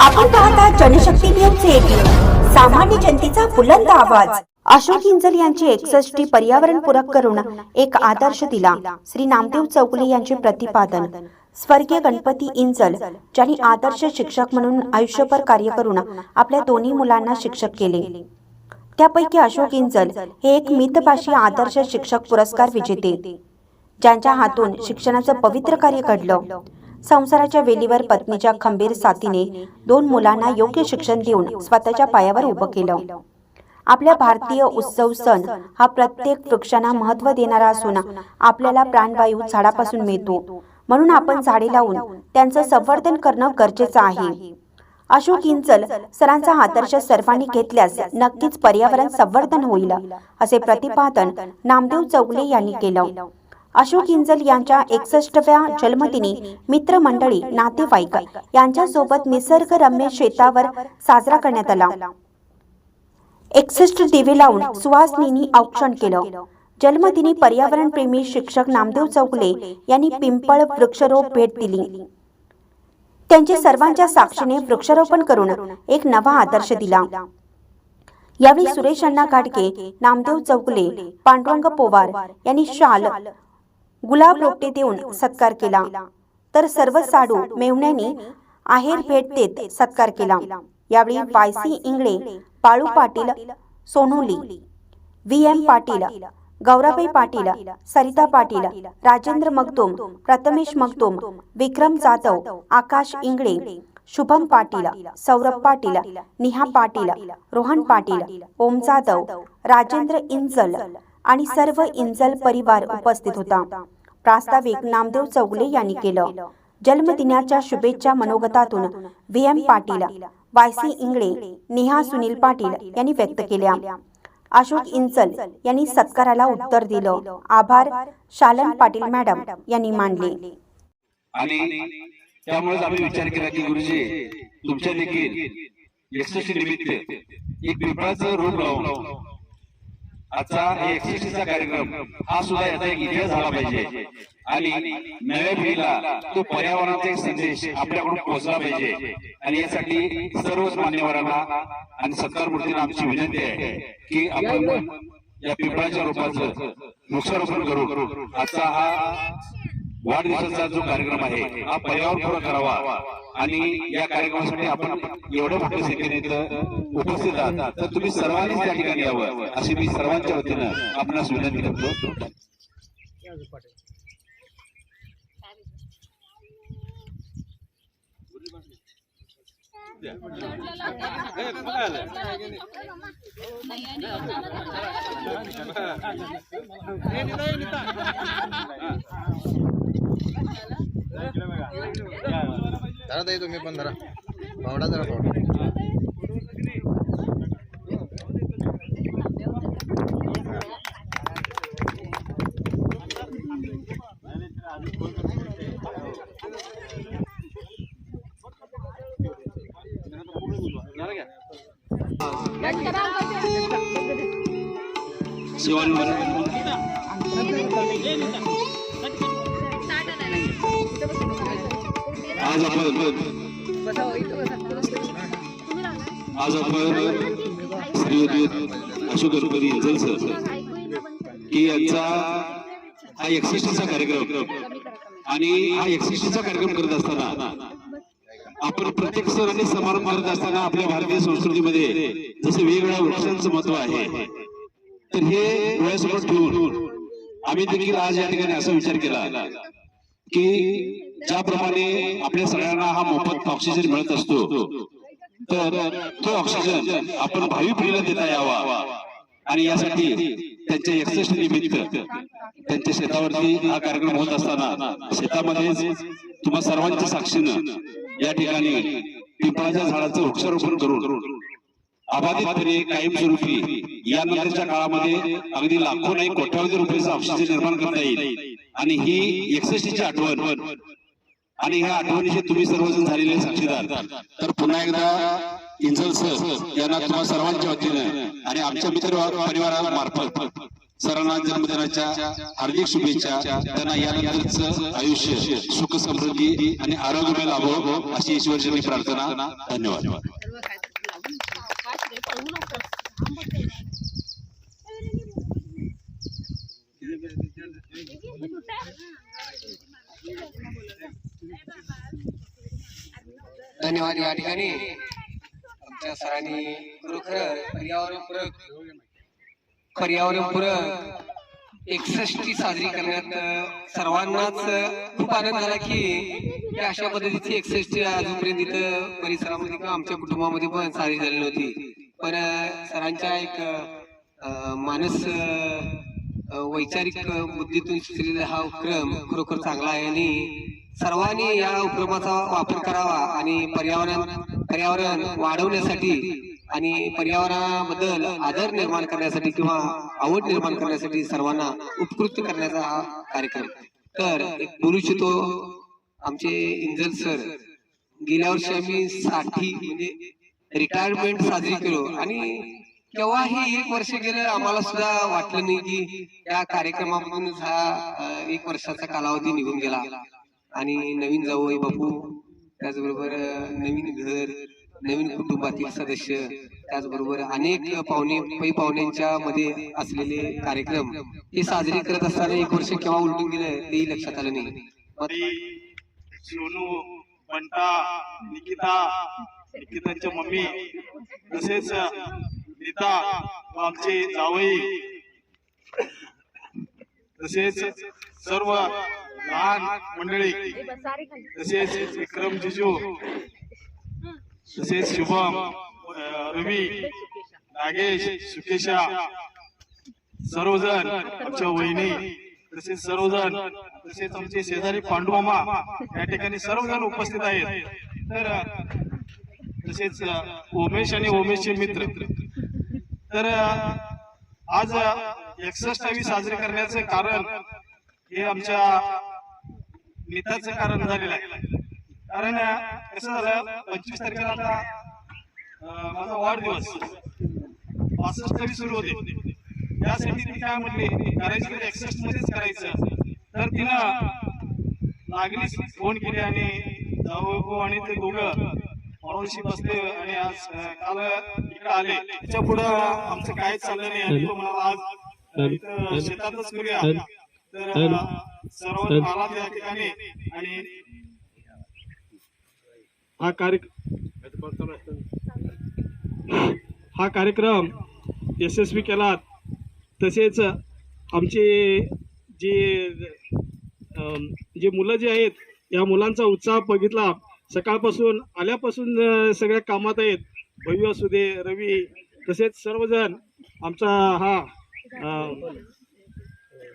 आपण पाहता Janshakti news eighteen सामान्य जनतेचा बुलंद आवाज. अशोक इंजल यांची एकसष्टी पर्यावरणपूरक करून एक आदर्श दिला. श्री नामदेव चौगुले यांचे प्रतिपादन. स्वर्गीय गणपती इंजल ज्यांनी आदर्श शिक्षक म्हणून आयुष्यभर कार्य करून आपल्या दोन्ही मुलांना शिक्षक केले. त्यापैकी अशोक इंजल हे एक मितभाषी आदर्श शिक्षक पुरस्कार विजेते. ज्यांच्या हातून शिक्षणाचं पवित्र कार्य घडलं. संसाराच्या वेलीवर पत्नीच्या खंबीर साथीने दोन मुलांना योग्य शिक्षण देऊन स्वतःच्या पायावर उभं केलं. आपल्या भारतीय उत्सव सण हा प्रत्येक वृक्षांना महत्त्व देणारा असून आपल्याला प्राणवायू झाडापासून मिळतो. म्हणून आपण झाडे लावून त्यांचं संवर्धन करणं गरजेचं आहे. अशोक इंचल सरांचा आदर्श सर्वांनी घेतल्यास नक्कीच पर्यावरण संवर्धन होईल. असे प्रतिपादन नामदेव चौगले यांनी केलं. अशोक इंजल यांच्या एकसष्टव्या जन्मदिनी मित्रमंडळी नातेवाईक यांच्यासोबत निसर्गरम्य शेतावर साजरा करण्यात आला. एकसष्ट दिवे लावून सुहासनी औक्षण केलं. जन्मदिनी पर्यावरणप्रेमी शिक्षक नामदेव चौगले यांनी पिंपळ वृक्षारोप भेट दिली. त्यांचे सर्वांच्या साक्षीने वृक्षारोपण करून एक नवा आदर्श दिला. यावेळी सुरेश अण्णा घाटगे नामदेव चौगले पांडुरंग पोवार यांनी शाल गुलाब रोपटे देऊन सत्कार केला. तर सर्व साडू मेहुण्यांनी आहेर भेट देत सत्कार केला. यावेळी Y C Ingale Balu Patil Sonoli V M Patil Gaurabai Patil Sarita Patil Rajendra Magdum Prathamesh Magdum Vikram Jadhav Akash Ingale Shubham Patil Saurabh Patil Niha Patil Rohan Patil ओम जाधव राजेंद्र इंजल आणि सर्व इंजल परिवार उपस्थित होता. प्रास्ताविक नामदेव चौगले यांनी केलं. जन्मदिनाच्या शुभेच्छा मनोगतातून V. M. Patil Y C Ingale Neha Sunil Patil यांनी व्यक्त केल्या. अशोक इंचल यांनी सत्काराला उत्तर दिलं. आभार शालन पाटील मॅडम यांनी मानले. आणि त्यामुळेच आम्ही विचार केला की गुरुजी तुमच्या देखील एकसष्टी निमित्त एक पिंपळाचं रोप लावून आजचा एकसष्टीचा कार्यक्रम हा सुद्धा याचा एक इतिहास झाला पाहिजे. आणि नव्या पिढीला तो पर्यावरणाचा एक संदेश आपल्याकडून पोहोचला पाहिजे. आणि यासाठी सर्वच मान्यवरांना आणि सत्कार मूर्तींना आमची विनंती आहे की आपण या पिंपळाच्या रोपाचं वृक्षारोपण करू. आजचा हा वाढदिवसाचा जो कार्यक्रम आहे हा पर्यावरणपूरक करावा. आणि या कार्यक्रमासाठी आपण एवढ्या मोठ्या संख्येने इथं उपस्थित आहात. तर तुम्ही सर्वांनीच त्या ठिकाणी यावं अशी मी सर्वांच्या वतीनं आपणास विनंती करतो. जरा ताई तुम्ही पण जरा पावडा जरा पावडा आज आपण आज आपण श्री अशोक गणपती यांचं सर की यांचा हा एकसष्टीचा कार्यक्रम. आणि हा एकसष्टीचा कार्यक्रम करत असताना आपण प्रत्येक सण आणि समारंभ करत असताना आपल्या भारतीय संस्कृतीमध्ये जसं वेगवेगळ्या वृक्षांचं महत्त्व आहे तर हे डोळ्यासमोर ठेवून आम्ही देखील आज या ठिकाणी असा विचार केला की ज्याप्रमाणे आपल्या सगळ्यांना हा मोफत ऑक्सिजन मिळत असतो तर तो ऑक्सिजन आपण भावी पिढीला देता यावा. आणि यासाठी त्यांच्या एकसष्ट निमित्त त्यांच्या शेतावरती हा कार्यक्रम होत असताना शेतामध्ये तुम्हा सर्वांच्या साक्षीनं या ठिकाणी पिंपळाच्या झाडाचं वृक्षारोपण करून अबाधितपणे कायमस्वरूपी या नंतरच्या काळामध्ये अगदी लाखो नाही कोट्यावधी रुपयाचं ऑक्सिजन निर्माण करता येईल. आणि ही एकसष्टीची आठवण आणि ह्या आठवणीचे तुम्ही सर्वजण झालेले साक्षीदार. तर पुन्हा एकदा इंजल सर यांना तुम्हा सर्वांच्या वतीने आणि आमच्या मित्र परिवारामार्फत सरांना जन्मदिनाच्या हार्दिक शुभेच्छा. त्यांना यानंतरच आयुष्य सुख समृद्धी आणि आरोग्यमय लाभो अशी ईश्वरची प्रार्थना. धन्यवाद. धन्यवाद या ठिकाणी. आमच्या सरांनी खरोखर पर्यावरणपूरक पर्यावरणपूरक एकसष्टी साजरी करण्यात सर्वांनाच खूप आनंद झाला की अशा पद्धतीची एकसष्टी अजूनपर्यंत इथं परिसरामध्ये किंवा आमच्या कुटुंबामध्ये पण साजरी झाली नव्हती पण सरांच्या एक मानस वैचारिक बुद्धीतून सुचलेला हा उपक्रम खरोखर चांगला आहे आणि सर्वांनी या उपक्रमाचा वापर करावा आणि पर्यावरण पर्यावरण वाढवण्यासाठी आणि पर्यावरणाबद्दल आदर निर्माण करण्यासाठी किंवा आवड निर्माण करण्यासाठी सर्वांना उत्कृष्ट करण्याचा हा कार्यक्रम. तर एक बोलू इच्छितो आमचे इंजल सर गेल्या वर्षी आम्ही साठी म्हणजे रिटायरमेंट साजरी केलो आणि केव्हाही एक वर्ष गेलं आम्हाला सुद्धा वाटलं नाही की या कार्यक्रमामधून हा एक वर्षाचा कालावधी निघून गेला. आणि नवीन जावई बापू त्याचबरोबर नवीन घर नवीन कुटुंबातील सदस्य त्याचबरोबर अनेक पाहुणे पै पाहुण्यांच्या मध्ये असलेले कार्यक्रम हे साजरे करत असताना एक वर्ष केव्हा उलटून गेलं तेही लक्षात आलं नाही. सोनू बंटा निकिता निकितांच्या मम्मी तसेच नीता आमचे जावई तसेच सर्व लहान मंडळी तसेच विक्रम जिजू तसेच शुभम रवी नागेश सुकेशा सर्वजण आमच्या वहिनी तसेच सर्वजण तसेच आमचे शेजारी पांडुमामा या ठिकाणी सर्वजण उपस्थित आहेत. तर तसेच उमेश आणि उमेशचे मित्र. तर आज एकसष्टावी साजरी करण्याचे कारण हे आमच्या मित्राचं कारण झालेलं आहे. कारण कसं झालं पंचवीस तारखेला आता माझा वाढदिवस. पासष्टावी सुरू होते. त्यासाठी ती काय म्हणली करायची तर एकसष्ट मध्येच करायचं. तर तिनं लागलीच फोन केले आणि जाऊ आणि ते दोघं म्हणूनशी बसले आणि आज काल इकडे आले. त्याच्या पुढं आमचं काय चाललं नाही. आणि तो म्हणाला आज शेतातच करूया तर सर्व आला त्या ठिकाणी आणि हा कार्यक्रम हा कार्यक्रम यशस्वी केला तसेच आमचे जे जे मुलं जे आहेत या मुलांचा उत्साह बघितला. सकाळपासून आल्यापासून सगळ्या कामात आहेत. भैया असू दे रवी तसेच सर्वजण आमचा हा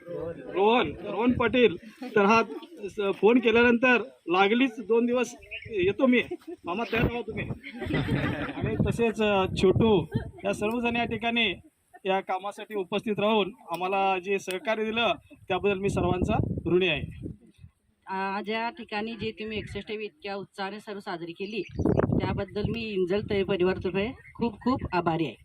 रोहन रोहन पाटील. तर हा स- फोन केल्यानंतर लागलीच दोन दिवस येतो मी. मामा तयार राहा तुम्ही. आणि तसेच छोटू या सर्वजण या ठिकाणी या कामासाठी उपस्थित राहून आम्हाला जे सहकार्य दिलं त्याबद्दल मी सर्वांचा ऋणी आहे. आज या ठिकाणी जे तुम्ही एकसष्टवी इतक्या उत्साहाने सर्व साजरी केली त्याबद्दल मी इंजल तळे परिवारतर्फे खूप खूप आभारी आहे.